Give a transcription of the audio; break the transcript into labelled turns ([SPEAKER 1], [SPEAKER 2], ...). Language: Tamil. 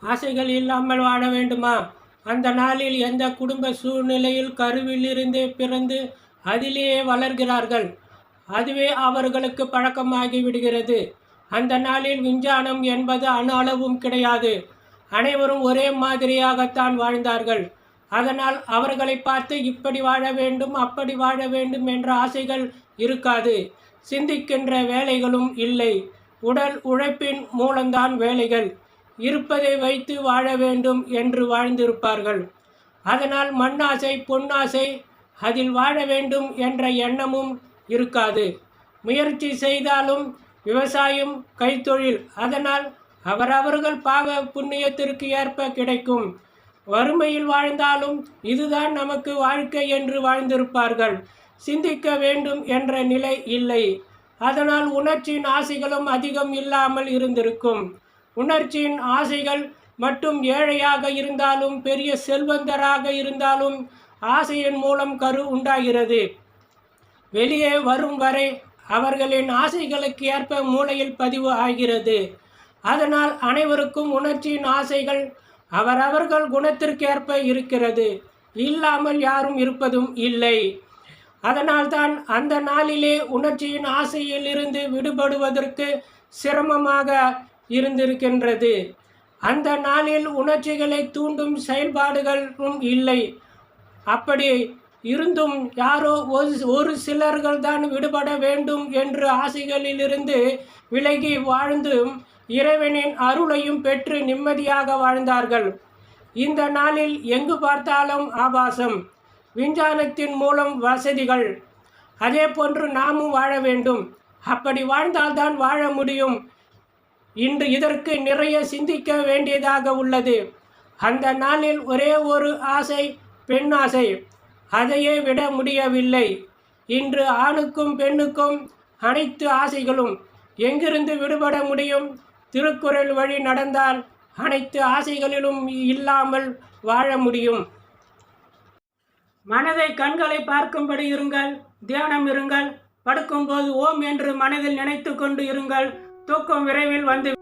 [SPEAKER 1] ஆசைகள் இல்லாமல் வாழ வேண்டுமா? அந்த நாளில் எந்த குடும்ப சூழ்நிலையில் கருவிலிருந்தே பிறந்து அதிலேயே வளர்கிறார்கள்? அதுவே அவர்களுக்கு பழக்கமாகி விடுகிறது. அந்த நாளில் விஞ்ஞானம் என்பது அணு அளவும் கிடையாது. அனைவரும் ஒரே மாதிரியாகத்தான் வாழ்ந்தார்கள். அதனால் அவர்களை பார்த்து இப்படி வாழ வேண்டும் அப்படி வாழ வேண்டும் என்ற ஆசைகள் இருக்காது. சிந்திக்கின்ற வேலைகளும் இல்லை. உடல் உழைப்பின் மூலம்தான் வேலைகள். இருப்பதை வைத்து வாழ வேண்டும் என்று வாழ்ந்திருப்பார்கள். அதனால் மண்ணாசை பொன்னாசை அதில் வாழ வேண்டும் என்ற எண்ணமும் இருக்காது. முயற்சி செய்தாலும் விவசாயம் கைத்தொழில் அதனால் அவரவர்கள் பாவ புண்ணியத்திற்கு ஏற்ப கிடைக்கும். வறுமையில் வாழ்ந்தாலும் இதுதான் நமக்கு வாழ்க்கை என்று வாழ்ந்திருப்பார்கள். சிந்திக்க வேண்டும் என்ற நிலை இல்லை. அதனால் உணர்ச்சி நாசிகளும் அதிகம் இல்லாமல் இருந்திருக்கும். உணர்ச்சியின் ஆசைகள் மட்டும் ஏழையாக இருந்தாலும் பெரிய செல்வந்தராக இருந்தாலும் ஆசையின் மூலம் கரு உண்டாகிறது. வெளியே வரும் வரை அவர்களின் ஆசைகளுக்கு ஏற்ப மூளையில் பதிவு ஆகிறது. அதனால் அனைவருக்கும் உணர்ச்சியின் ஆசைகள் அவரவர்கள் குணத்திற்கேற்ப இருக்கிறது. இல்லாமல் யாரும் இருப்பதும் இல்லை. அதனால்தான் அந்த நாளிலே உணர்ச்சியின் ஆசையிலிருந்து விடுபடுவதற்கு சிரமமாக இருந்திருக்கின்றது. அந்த நாளில் உணர்ச்சிகளை தூண்டும் செயல்பாடுகளும் இல்லை. அப்படி இருந்தும் யாரோ ஒரு ஒரு சிலர்கள் தான் விடுபட வேண்டும் என்று ஆசைகளிலிருந்து விலகி வாழ்ந்தும் இறைவனின் அருளையும் பெற்று நிம்மதியாக வாழ்ந்தார்கள். இந்த நாளில் எங்கு பார்த்தாலும் ஆபாசம் விஞ்ஞானத்தின் மூலம் வசதிகள். அதே போன்று நாமும் வாழ வேண்டும். அப்படி வாழ்ந்தால்தான் வாழ முடியும். இன்று இதற்கு நிறைய சிந்திக்க வேண்டியதாக உள்ளது. அந்த நாளில் ஒரே ஒரு ஆசை பெண் ஆசை. அதையே விட முடியவில்லை. இன்று ஆணுக்கும் பெண்ணுக்கும் அனைத்து ஆசைகளும் எங்கிருந்து விடுபட முடியும்? திருக்குறள் வழி நடந்தால் அனைத்து ஆசைகளிலும் இல்லாமல் வாழ முடியும். மனதை கண்களை பார்க்கும்படி இருங்கள் தியானம் இருங்கள் படுக்கும்போது ஓம் என்று மனதில் நினைத்து கொண்டு இருங்கள். Toco breve el bandido.